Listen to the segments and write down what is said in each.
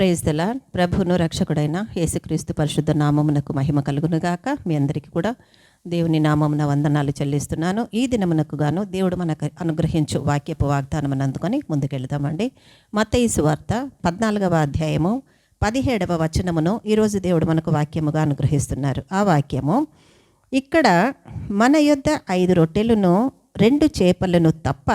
Praise దలా ప్రభును రక్షకుడైన యేసుక్రీస్తు పరిశుద్ధ నామమునకు మహిమ కలుగునుగాక. మీ అందరికీ కూడా దేవుని నామమున వందనాలు చెల్లిస్తున్నాను. ఈ దినమునకు గాను దేవుడు మనకు అనుగ్రహించు వాక్యపు వాగ్దానం అందుకొని ముందుకెళ్దామండి. మతయిసు వార్త పద్నాలుగవ అధ్యాయము పదిహేడవ వచనమును ఈరోజు దేవుడు మనకు వాక్యముగా అనుగ్రహిస్తున్నారు. ఆ వాక్యము ఇక్కడ మన యొద్ద ఐదు రొట్టెలను రెండు చేపలను తప్ప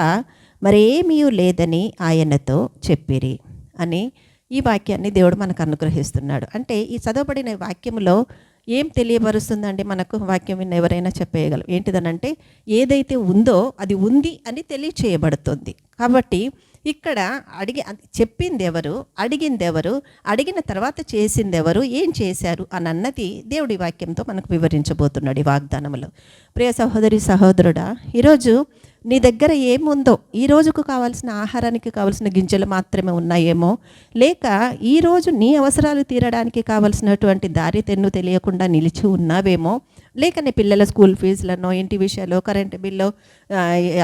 మరేమీ లేదని ఆయనతో చెప్పిరి అని ఈ వాక్యాన్ని దేవుడు మనకు అనుగ్రహిస్తున్నాడు. అంటే ఈ చదవబడిన వాక్యంలో ఏం తెలియపరుస్తుందండి మనకు వాక్యం విన్న ఎవరైనా చెప్పేయగలం ఏంటిదనంటే ఏదైతే ఉందో అది ఉంది అని తెలియచేయబడుతుంది. కాబట్టి ఇక్కడ అడిగి చెప్పింది ఎవరు అడిగింది ఎవరు అడిగిన తర్వాత చేసింది ఎవరు ఏం చేశారు అని అన్నది దేవుడి వాక్యంతో మనకు వివరించబోతున్నాడు ఈ వాగ్దానములో. ప్రియ సహోదరి సహోదరుడా ఈరోజు నీ దగ్గర ఏముందో ఈ రోజుకు కావాల్సిన ఆహారానికి కావాల్సిన గింజలు మాత్రమే ఉన్నాయేమో లేక ఈరోజు నీ అవసరాలు తీరడానికి కావలసినటువంటి దారి తెన్ను తెలియకుండా నిలిచి ఉన్నావేమో లేక నీ పిల్లల స్కూల్ ఫీజులను ఇంటి విషయాలు కరెంటు బిల్లు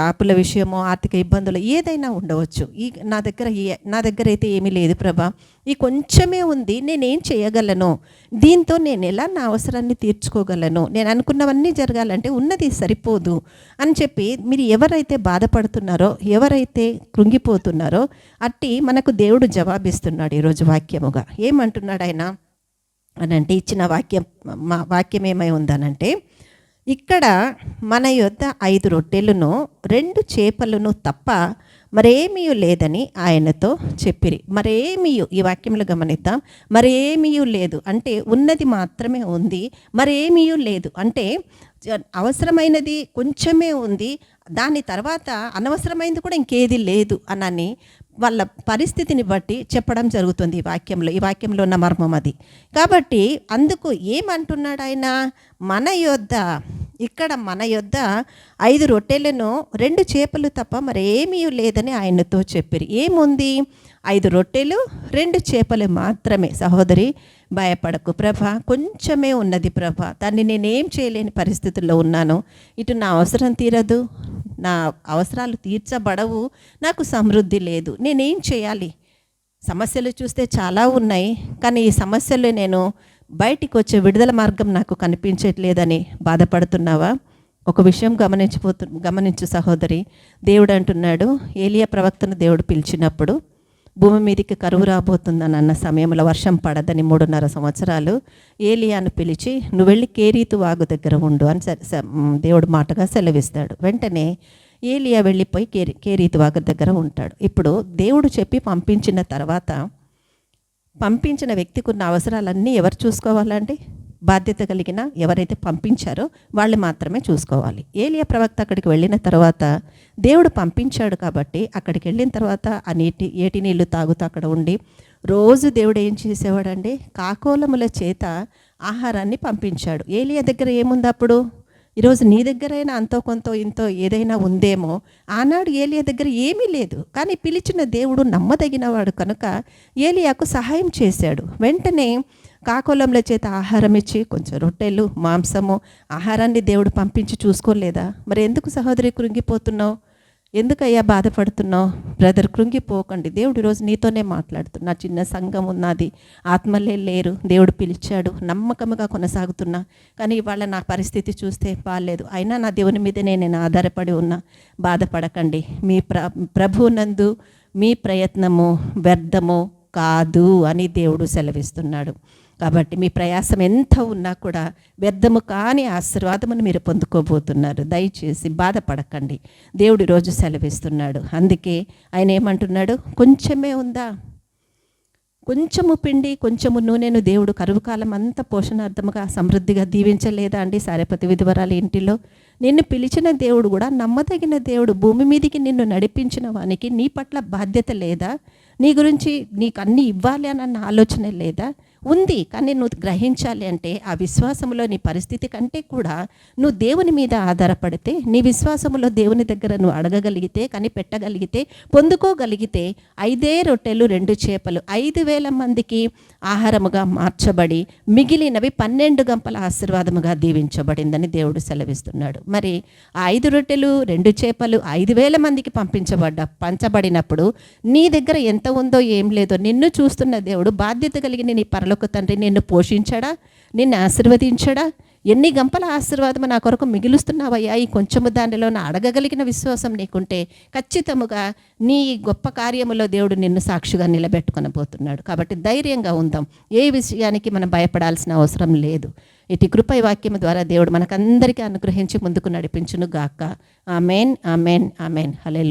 అప్పుల విషయము ఆర్థిక ఇబ్బందులు ఏదైనా ఉండవచ్చు. ఈ నా దగ్గర ఏ- నా దగ్గర అయితే ఏమీ లేదు ప్రభా. ఈ కొంచెమే ఉంది నేనేం చేయగలను? దీంతో నేను ఎలా నా అవసరాన్ని తీర్చుకోగలను? నేను అనుకున్నవన్నీ జరగాలంటే ఉన్నది సరిపోదు అని చెప్పి మీరు ఎవరైతే బాధపడుతున్నారో ఎవరైతే కృంగిపోతున్నారో అట్టి మనకు దేవుడు జవాబిస్తున్నాడు ఈరోజు వాక్యముగా. ఏమంటున్నాడు ఆయన? అని అంటే ఇచ్చిన వాక్యం మా వాక్యం ఏమై ఉందనంటే ఇక్కడ మన యొద్ద ఐదు రొట్టెలను రెండు చేపలను తప్ప మరేమీ లేదని ఆయనతో చెప్పిరి. మరేమియు ఈ వాక్యంలో గమనిద్దాం. మరేమియు లేదు అంటే ఉన్నది మాత్రమే ఉంది. మరేమీ లేదు అంటే అవసరమైనది కొంచెమే ఉంది. దాని తర్వాత అనవసరమైనది కూడా ఇంకేది లేదు అనని వాళ్ళ పరిస్థితిని బట్టి చెప్పడం జరుగుతుంది ఈ వాక్యంలో. ఈ వాక్యంలో ఉన్న మర్మం అది. కాబట్టి అందుకు ఏమంటున్నాడు ఆయన మన యొద్ద ఇక్కడ మన యొద్ద ఐదు రొట్టెలను రెండు చేపలు తప్ప మరేమీ లేదని ఆయనతో చెప్పారు. ఏముంది? ఐదు రొట్టెలు రెండు చేపలు మాత్రమే. సహోదరి భయపడకు ప్రభ. కొంచెమే ఉన్నది ప్రభ. దాన్ని నేనేం చేయలేని పరిస్థితుల్లో ఉన్నాను. ఇటు నా అవసరం తీరదు. నా అవసరాలు తీర్చబడవు. నాకు సమృద్ధి లేదు. నేనేం చేయాలి? సమస్యలు చూస్తే చాలా ఉన్నాయి. కానీ ఈ సమస్యలు నేను బయటికి వచ్చే విడుదల మార్గం నాకు కనిపించట్లేదని బాధపడుతున్నావా? ఒక విషయం గమనించిపోతు గమనించు సహోదరి. దేవుడు అంటున్నాడు ఏలియా ప్రవక్తను దేవుడు పిలిచినప్పుడు భూమి మీదకి కరువు రాబోతుందని అన్న సమయంలో వర్షం పడదని మూడున్నర సంవత్సరాలు ఏలియాను పిలిచి నువ్వు వెళ్ళి కేరీతు వాగు దగ్గర ఉండు అని దేవుడు మాటగా సెలవిస్తాడు. వెంటనే ఏలియా వెళ్ళిపోయి కేరీ కేరీతు వాగు దగ్గర ఉంటాడు. ఇప్పుడు దేవుడు చెప్పి పంపించిన తర్వాత పంపించిన వ్యక్తికి ఉన్న అవసరాలన్నీ ఎవరు చూసుకోవాలండి? బాధ్యత కలిగిన ఎవరైతే పంపించారో వాళ్ళు మాత్రమే చూసుకోవాలి. ఏలియా ప్రవక్త అక్కడికి వెళ్ళిన తర్వాత దేవుడు పంపించాడు కాబట్టి అక్కడికి వెళ్ళిన తర్వాత ఆ నీటి ఏటి నీళ్ళు తాగుతూ అక్కడ ఉండి రోజు దేవుడు ఏం చేసేవాడండి? కాకోలముల చేత ఆహారాన్ని పంపించాడు. ఏలియా దగ్గర ఏముంది అప్పుడు? ఈరోజు నీ దగ్గరైనా అంతో కొంత ఇంతో ఏదైనా ఉందేమో ఆనాడు ఏలియా దగ్గర ఏమీ లేదు. కానీ పిలిచిన దేవుడు నమ్మదగినవాడు కనుక ఏలియాకు సహాయం చేశాడు. వెంటనే కాకోలంల చేత ఆహారం ఇచ్చి కొంచెం రొట్టెలు మాంసము ఆహారాన్ని దేవుడు పంపించి చూసుకోలేదా? మరి ఎందుకు సహోదరి కృంగిపోతున్నావు? ఎందుకయ్యా బాధపడుతున్నావు? బ్రదర్ కృంగిపోకండి. దేవుడు ఈరోజు నీతోనే మాట్లాడుతున్నా. చిన్న సంఘం ఉన్నది. ఆత్మలే లేరు. దేవుడు పిలిచాడు. నమ్మకముగా కొనసాగుతున్నా. కానీ ఇవాళ నా పరిస్థితి చూస్తే బాగాలేదు అయినా నా దేవుని మీదనే నేను ఆధారపడి ఉన్నా. బాధపడకండి. మీ ప్ర ప్రభునందు మీ ప్రయత్నము వ్యర్థము కాదు అని దేవుడు సెలవిస్తున్నాడు. కాబట్టి మీ ప్రయాసం ఎంత ఉన్నా కూడా వ్యర్థము కాని ఆశీర్వాదమును మీరు పొందుకోబోతున్నారు. దయచేసి బాధపడకండి. దేవుడు రోజు సెలవిస్తున్నాడు. అందుకే ఆయన ఏమంటున్నాడు? కొంచెమే ఉందా? కొంచెము పిండి కొంచెము నూనెను దేవుడు కరువు కాలం అంతా పోషణార్థముగా సమృద్ధిగా దీవించలేదా అండి సారేపతి విధవరాలి ఇంటిలో? నిన్ను పిలిచిన దేవుడు కూడా నమ్మదగిన దేవుడు భూమి మీదికి నిన్ను నడిపించిన వానికి నీ పట్ల బాధ్యత లేదా? నీ గురించి నీకు అన్నీ ఇవ్వాలి అని అన్న ఆలోచన లేదా? ఉంది. కానీ నువ్వు గ్రహించాలి అంటే ఆ విశ్వాసంలో నీ పరిస్థితి కంటే కూడా నువ్వు దేవుని మీద ఆధారపడితే నీ విశ్వాసములో దేవుని దగ్గర నువ్వు అడగగలిగితే కనిపెట్టగలిగితే పొందుకోగలిగితే ఐదే రొట్టెలు రెండు చేపలు ఐదు వేల మందికి ఆహారముగా మార్చబడి మిగిలినవి పన్నెండు గంపల ఆశీర్వాదముగా దీవించబడిందని దేవుడు సెలవిస్తున్నాడు. మరి ఆ ఐదు రొట్టెలు రెండు చేపలు ఐదు వేల మందికి పంపించబడ్డ పంచబడినప్పుడు నీ దగ్గర ఎంత ఉందో ఏం లేదో నిన్ను చూస్తున్న దేవుడు బాధ్యత కలిగిన నీ పరలోక తండ్రి నిన్ను పోషించడా? నిన్ను ఆశీర్వదించడా? ఎన్ని గంపల ఆశీర్వాదం నా కొరకు మిగులుస్తున్నావయ్యా? ఈ కొంచెము దానిలో నా అడగగలిగిన విశ్వాసం నీకుంటే ఖచ్చితముగా నీ గొప్ప కార్యములో దేవుడు నిన్ను సాక్షిగా నిలబెట్టుకొనబోతున్నాడు. కాబట్టి ధైర్యంగా ఉందాం. ఏ విషయానికి మనం భయపడాల్సిన అవసరం లేదు. ఇటు కృపై వాక్యం ద్వారా దేవుడు మనకందరికీ అనుగ్రహించి ముందుకు నడిపించును గాక ఆమెన్ ఆమెన్ ఆమెన్. హలే